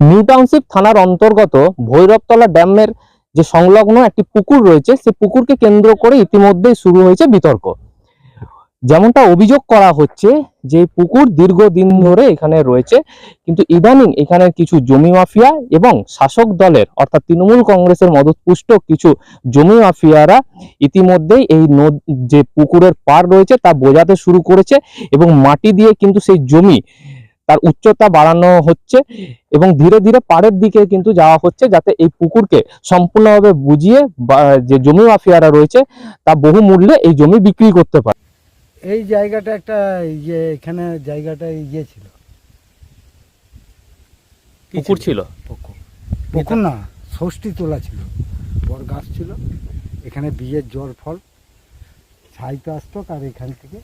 New township থানার অন্তর্গত ভৈরবতলা ড্যামের যে সংলগ্ন একটি পুকুর রয়েছে, সে পুকুরকে কেন্দ্র করে ইতিমধ্যেই শুরু হয়েছে বিতর্ক। যেমনটা অভিযোগ করা হচ্ছে যে পুকুর দীর্ঘদিন ধরে এখানে রয়েছে, কিন্তু ইদানিং এখানে কিছু জমি মাফিয়া এবং শাসক দলের অর্থাৎ তৃণমূল কংগ্রেসের মদতপুষ্ট কিছু জমি মাফিয়ারা ইতিমধ্যেই এই যে পুকুরের পার রয়েছে তা বোঝাতে শুরু করেছে এবং মাটি দিয়ে কিন্তু সেই জমি তার উচ্চতা বাড়ানো হচ্ছে এবং ধীরে ধীরে পাড়ের দিকে কিন্তু যাওয়া হচ্ছে যাতে এই পুকুরকে সম্পূর্ণভাবে বুঝিয়ে যে জমি মাফিয়ারা রয়েছে তা বহু মূল্যে এই জমি বিক্রি করতে পারে। এই জায়গাটা একটা ইয়ে এখানে জায়গাটা ইয়ে ছিল। পুকুর ছিল? পুকুর। পুকুর না ষষ্ঠী তোলা ছিল। বড় গাছ ছিল। এখানে বিয়ের জল ফল ছাইতে আসতো আর এখান থেকে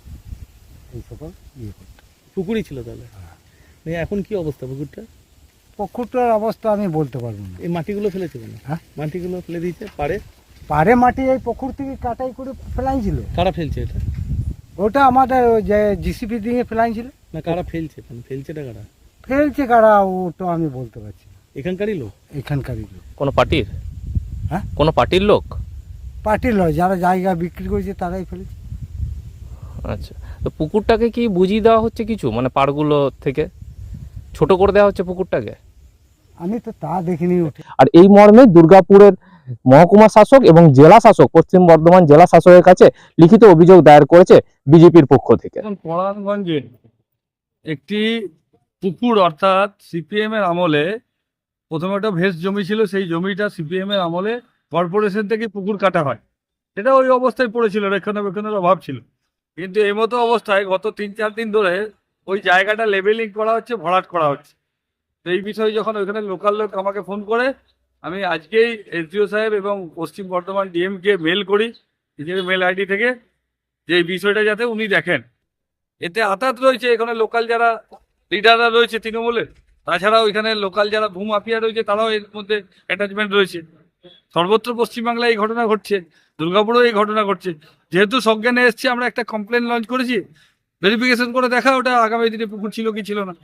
এই সকল ইয়ে করতো। পুকুরই ছিল তাহলে? নিয়ে এখন কি অবস্থা পুকুরটা? পুকুরটার অবস্থা আমি বলতে পারব না। এই মাটিগুলো ফেলেছে কেন হ্যাঁ? মাটিগুলো ফেলে দিয়েছে পারে পারে মাটি এই পুকুর থেকে কাটাই করে ফেলাইছিল। কারা ফেলছে এটা? ওটা আমাদের ওই যে জিসিপি দিয়ে ফেলাইছিল। না কারা ফেলছে? মানে ফেলছেটা কারা? ফেলছে কারা ওটা আমি বলতে পারছি এখানকারই লোক? এখানকারই লোক। কোনো পার্টির? হ্যাঁ? কোনো পার্টির লোক? পার্টির লয় যারা জায়গা বিক্রি করেছে তারাই ফেলেছে। আচ্ছা। তো পুকুরটাকে কি বুঝিয়ে দেওয়া হচ্ছে কিছু? মানে পাড়গুলো থেকে? ছোট করে দেওয়া হচ্ছে পুকুরটাকে? আমি তো তা দেখিনি উঠে। আর এই মর্মে দুর্গাপুরের মহকুমা শাসক এবং জেলা শাসক পশ্চিম বর্ধমান জেলা শাসকের কাছে লিখিত অভিযোগ দায়ের করেছে বিজেপির পক্ষ থেকে। এখন একটি পুকুর অর্থাৎ সিপিএম এর আমলে প্রথমে একটা ভেস জমি ছিল সেই জমিটা সিপিএম এর আমলে কর্পোরেশন থেকে পুকুর কাটা হয়। এটা ওই অবস্থায় পড়েছিল রক্ষণাবেক্ষণের অভাব ছিল। কিন্তু এই মতো অবস্থায় গত তিন চার দিন ধরে ওই জায়গাটা লেবেলিং করা হচ্ছে, ভরাট করা হচ্ছে। তো এই বিষয়ে যখন ওইখানে লোকাল লোক আমাকে ফোন করে, আমি আজকেই এসডিও সাহেব এবং পশ্চিম বর্ধমান ডিএমকে মেল করি, নিজের মেল আইডি থেকে, যে এই বিষয়টা যাতে উনি দেখেন। এতে আতাত রয়েছে এখানে লোকাল যারা লিডাররা রয়েছে তৃণমূলের তাছাড়া ওইখানে লোকাল যারা ভূমাফিয়া রয়েছে, তারাও এর মধ্যে অ্যাটাচমেন্ট রয়েছে। সর্বত্র পশ্চিমবাংলায় এই ঘটনা ঘটছে, দুর্গাপুরেও এই ঘটনা ঘটছে। যেহেতু সজ্ঞানে এসছে, আমরা একটা কমপ্লেন লঞ্চ করেছি ভেরিফিকেশন করে দেখা, ওটা আগামী দিনে পুকুর ছিল কি ছিল না।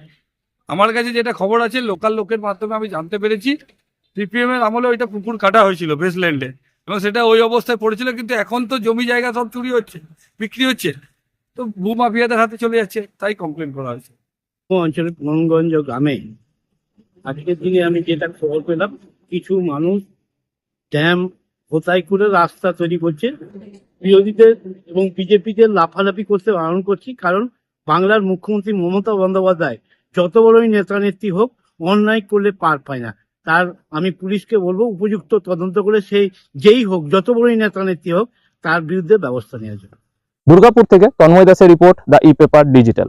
আমার কাছে যেটা খবর আছে লোকাল লোকের মাধ্যমে আমি জানতে পেরেছি সিপিএম এর আমলে ওইটা পুকুর কাটা হয়েছিল বেসল্যান্ডে এবং সেটা ওই অবস্থায় পড়েছিল, কিন্তু এখন তো জমি জায়গা সব চুরি হচ্ছে, বিক্রি হচ্ছে। তো ভূমাফিয়াদের হাতে চলে যাচ্ছে, তাই কমপ্লেন করা হয়েছে। অঞ্চলের মনগঞ্জ গ্রামে আজকের দিনে আমি যেটা খবর পেলাম, কিছু মানুষ ড্যাম হোতাই করে রাস্তা তৈরি করছে। বিরোধীদের এবং বিজেপিদের লাফালাফি করতে বারণ করছি, কারণ বাংলার মুখ্যমন্ত্রী মমতা বন্দ্যোপাধ্যায় যত বড়ই নেতা নেত্রী হোক, অন্যায় করলে পার পায় না। তার, আমি পুলিশকে বলব, উপযুক্ত তদন্ত করে সেই যেই হোক, যত বড়ই নেতা নেত্রী হোক, তার বিরুদ্ধে ব্যবস্থা নেওয়ার জন্য। দুর্গাপুর থেকে তন্ময় দাসের report, the e paper digital.